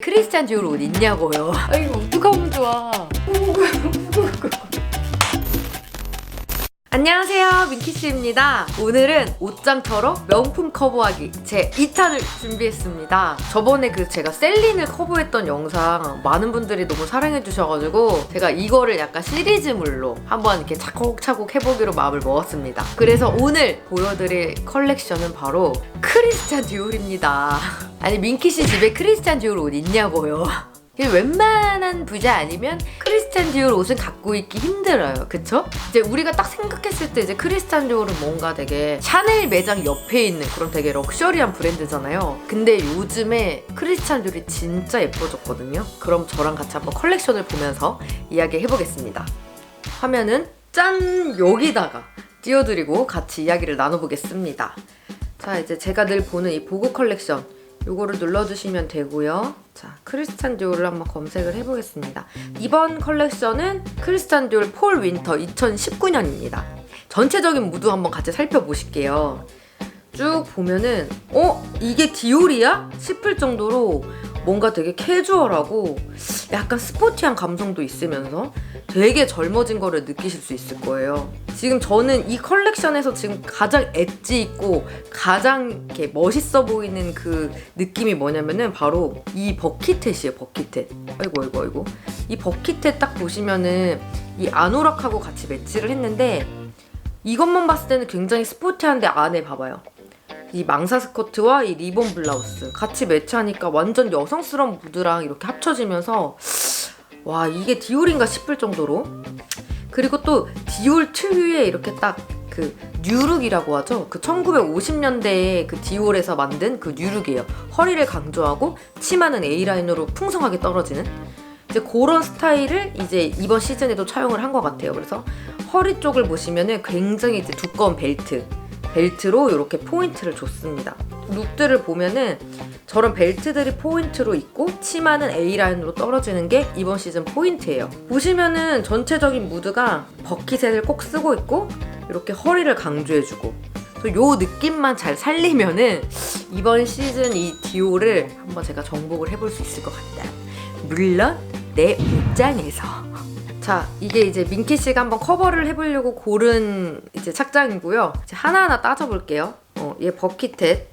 크리스찬 디올 옷 있냐고요. 아 이거 어떡하면 좋아. 안녕하세요 민키씨입니다. 오늘은 옷장처럼 명품 커버하기 제 2탄을 준비했습니다. 저번에 그 제가 셀린을 커버했던 영상 많은 분들이 너무 사랑해 주셔가지고 제가 이거를 약간 시리즈물로 한번 이렇게 차곡차곡 해보기로 마음을 먹었습니다. 그래서 오늘 보여드릴 컬렉션은 바로 크리스찬 디올입니다. 아니 민키씨 집에 크리스찬 디올 옷 있냐고요? 웬만한 부자 아니면 크리 스찬 디올 옷은 갖고 있기 힘들어요. 그쵸? 이제 우리가 딱 생각했을 때 이제 크리스찬 디올은 뭔가 되게 샤넬 매장 옆에 있는 그런 되게 럭셔리한 브랜드잖아요. 근데 요즘에 크리스찬 디올이 진짜 예뻐졌거든요. 그럼 저랑 같이 한번 컬렉션을 보면서 이야기 해보겠습니다. 화면은 짠! 여기다가 띄워드리고 같이 이야기를 나눠보겠습니다. 자, 이제 제가 늘 보는 이 보고 컬렉션 요거를 눌러주시면 되고요. 자, 크리스찬 디올을 한번 검색을 해보겠습니다. 이번 컬렉션은 크리스찬 디올 폴 윈터 2019년입니다. 전체적인 무드 한번 같이 살펴보실게요. 쭉 보면은 어? 이게 디올이야? 싶을 정도로 뭔가 되게 캐주얼하고 약간 스포티한 감성도 있으면서 되게 젊어진 거를 느끼실 수 있을 거예요. 지금 저는 이 컬렉션에서 지금 가장 엣지 있고 가장 이렇게 멋있어 보이는 그 느낌이 뭐냐면은 바로 이 버킷햇이에요, 버킷햇. 아이고, 아이고, 아이고. 이 버킷햇 딱 보시면은 이 아노락하고 같이 매치를 했는데 이것만 봤을 때는 굉장히 스포티한데 안에 봐봐요. 이 망사 스커트와 이 리본 블라우스 같이 매치하니까 완전 여성스러운 무드랑 이렇게 합쳐지면서 와 이게 디올인가 싶을 정도로 그리고 또 디올 특유의 이렇게 딱 그 뉴룩이라고 하죠. 그 1950년대에 그 디올에서 만든 그 뉴룩이에요. 허리를 강조하고 치마는 A라인으로 풍성하게 떨어지는 이제 그런 스타일을 이제 이번 시즌에도 차용을 한 것 같아요. 그래서 허리 쪽을 보시면은 굉장히 이제 두꺼운 벨트 벨트로 이렇게 포인트를 줬습니다. 룩들을 보면은 저런 벨트들이 포인트로 있고 치마는 A라인으로 떨어지는 게 이번 시즌 포인트예요. 보시면은 전체적인 무드가 버킷셋을 꼭 쓰고 있고 이렇게 허리를 강조해주고 또요 느낌만 잘 살리면은 이번 시즌 이 디올을 한번 제가 정복을 해볼 수 있을 것 같다. 물론 내 옷장에서. 자, 이게 이제 민키 씨가 한번 커버를 해보려고 고른 이제 착장이고요. 이제 하나하나 따져볼게요. 어, 얘 버킷햇.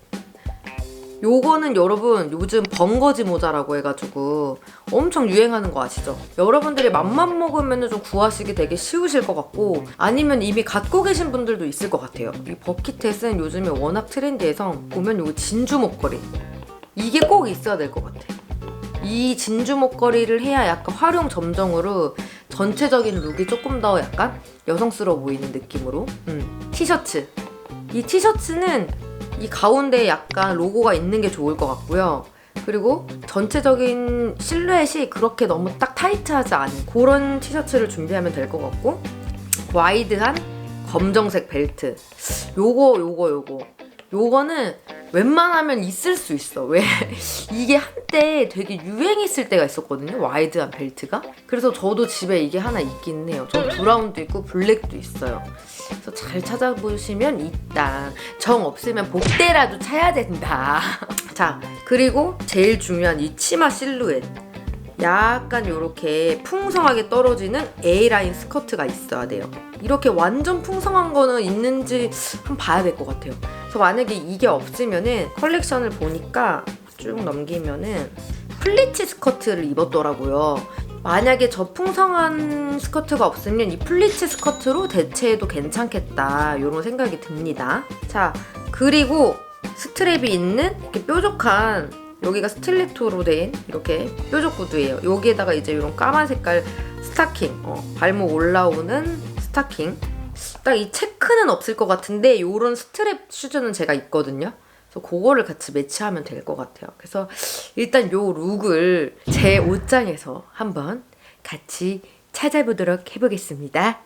요거는 여러분 요즘 번거지 모자라고 해가지고 엄청 유행하는 거 아시죠? 여러분들이 맘만 먹으면 좀 구하시기 되게 쉬우실 것 같고 아니면 이미 갖고 계신 분들도 있을 것 같아요. 이 버킷햇은 요즘에 워낙 트렌디해서 보면 요거 진주 목걸이 이게 꼭 있어야 될 것 같아. 이 진주 목걸이를 해야 약간 활용 점정으로 전체적인 룩이 조금 더 약간 여성스러워 보이는 느낌으로. 음. 티셔츠. 이 티셔츠는 이 가운데에 약간 로고가 있는 게 좋을 것 같고요. 그리고 전체적인 실루엣이 그렇게 너무 딱 타이트하지 않은 그런 티셔츠를 준비하면 될 것 같고 와이드한 검정색 벨트. 요거 요거 요거. 요거는 웬만하면 있을 수 있어. 왜? 이게 한때 되게 유행했을 때가 있었거든요. 와이드한 벨트가. 그래서 저도 집에 이게 하나 있기는 해요. 저 브라운도 있고 블랙도 있어요. 그래서 잘 찾아보시면 있다. 정 없으면 복대라도 차야 된다. 자, 그리고 제일 중요한 이 치마 실루엣. 약간 이렇게 풍성하게 떨어지는 A라인 스커트가 있어야 돼요. 이렇게 완전 풍성한 거는 있는지 한번 봐야 될 것 같아요. 그래서 만약에 이게 없으면은 컬렉션을 보니까 쭉 넘기면은 플리츠 스커트를 입었더라고요. 만약에 저 풍성한 스커트가 없으면 이 플리츠 스커트로 대체해도 괜찮겠다 이런 생각이 듭니다. 자 그리고 스트랩이 있는 이렇게 뾰족한 여기가 스틸레토로 된 이렇게 뾰족 구두예요. 여기에다가 이제 이런 까만 색깔 스타킹, 어, 발목 올라오는 스타킹. 딱 이 체크는 없을 것 같은데 이런 스트랩 슈즈는 제가 있거든요. 그래서 그거를 같이 매치하면 될 것 같아요. 그래서 일단 요 룩을 제 옷장에서 한번 같이 찾아보도록 해보겠습니다.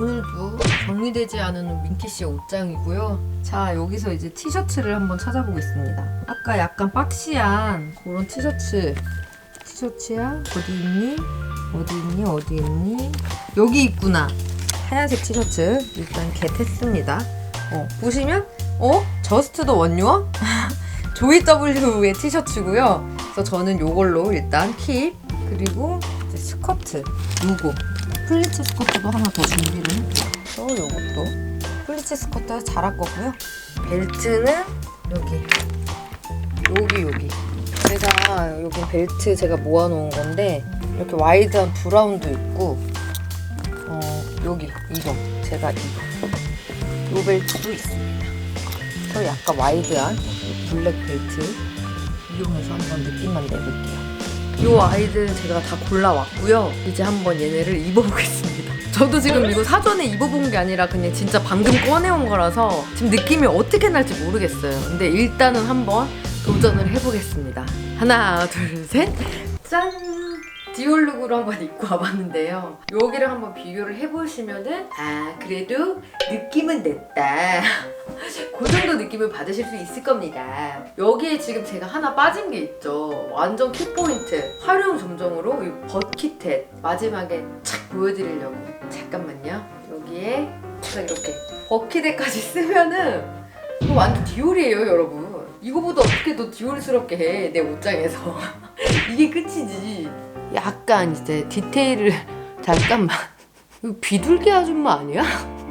오늘도 정리되지 않은 민키 씨 옷장이고요. 자, 여기서 이제 티셔츠를 한번 찾아보겠습니다. 아까 약간 박시한 그런 티셔츠. 티셔츠야? 어디 있니? 어디 있니? 어디 있니? 여기 있구나. 하얀색 티셔츠 일단 겟했습니다. 어, 보시면 어? 저스트 더 원유어? 조이 W의 티셔츠고요. 그래서 저는 요걸로 일단 킵 그리고 스커트 요거 플리츠 스커트도 하나 더 준비를 했고 또 요것도 플리츠 스커트 잘할 거고요. 벨트는 여기 여기 여기 제가 여기 벨트 제가 모아놓은 건데 이렇게 와이드한 브라운도 있고 어 여기 이거 제가 이거 요 벨트도 있습니다. 저 약간 와이드한 블랙 벨트 이용해서 한번 느낌만 내볼게요. 요 아이들 제가 다 골라왔고요. 이제 한번 얘네를 입어보겠습니다. 저도 지금 이거 사전에 입어본 게 아니라 그냥 진짜 방금 꺼내온 거라서 지금 느낌이 어떻게 날지 모르겠어요. 근데 일단은 한번 도전을 해보겠습니다. 하나, 둘, 셋, 짠! 디올룩으로 한번 입고 와봤는데요. 여기를 한번 비교를 해보시면은 아 그래도 느낌은 냈다. 그 정도 느낌을 받으실 수 있을 겁니다. 여기에 지금 제가 하나 빠진 게 있죠. 완전 키포인트. 활용 점정으로 이 버킷햇 마지막에 착 보여드리려고. 잠깐만요. 여기에 딱 이렇게 버킷햇까지 쓰면은 이거 완전 디올이에요, 여러분. 이거보다 어떻게 더 디올스럽게 해, 내 옷장에서. 이게 끝이지. 약간 이제 디테일을 잠깐만. 이거 비둘기 아줌마 아니야?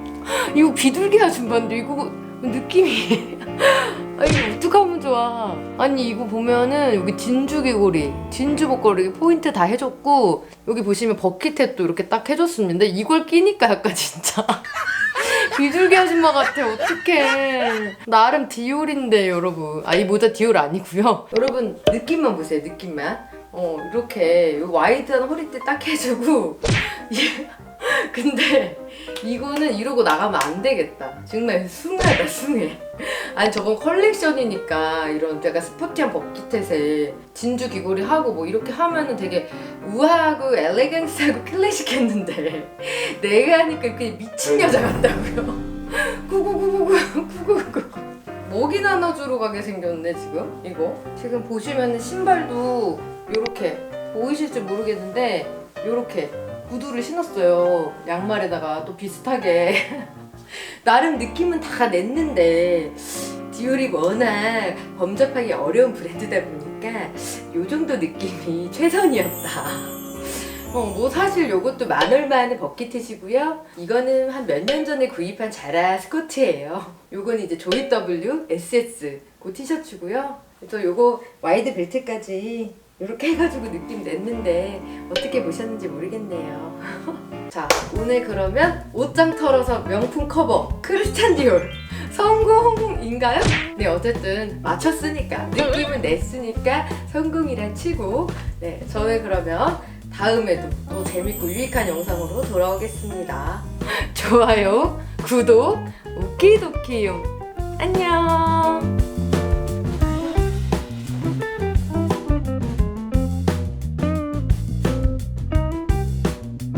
이거 비둘기 아줌마인데 이거 느낌이. 아 이거 어떡하면 좋아. 아니 이거 보면은 여기 진주 귀걸이 진주 목걸이 포인트 다 해줬고 여기 보시면 버킷햇도 이렇게 딱 해줬습니다. 이걸 끼니까 약간 진짜. 비둘기 아줌마 같아 어떡해. 나름 디올인데 여러분. 아 이 모자 디올 아니고요. 여러분 느낌만 보세요 느낌만 어 이렇게 요 와이드한 허리띠 딱 해주고 근데 이거는 이러고 나가면 안 되겠다. 정말 숭하다, 숭해. 아니, 저건 컬렉션이니까 이런 약간 스포티한 버킷햇에 진주 귀걸이 하고 뭐 이렇게 하면은 되게 우아하고 엘레강스하고 클래식했는데 내가 하니까 그냥 미친 여자 같다고요. 구구구구구 구구구구 먹이 나눠주러 가게 생겼네 지금 이거 지금 보시면은 신발도 요렇게 보이실지 모르겠는데 요렇게 구두를 신었어요. 양말에다가 또 비슷하게. 나름 느낌은 다 냈는데 디올이 워낙 범접하기 어려운 브랜드다 보니까 요 정도 느낌이 최선이었다. 어, 뭐 사실 요것도 만 얼마 하는 버킷햇이고요. 이거는 한 몇 년 전에 구입한 자라 스커트예요. 요건 이제 조이 W SS 그 티셔츠고요. 그래서 요거 와이드 벨트까지 이렇게 해가지고 느낌 냈는데 어떻게 보셨는지 모르겠네요. 자 오늘 그러면 옷장 털어서 명품 커버 크리스찬 디올 성공인가요? 네 어쨌든 맞췄으니까 느낌은 냈으니까 성공이라 치고 네 저는 그러면 다음에도 또 재밌고 유익한 영상으로 돌아오겠습니다. 좋아요, 구독, 오키도키요. 안녕.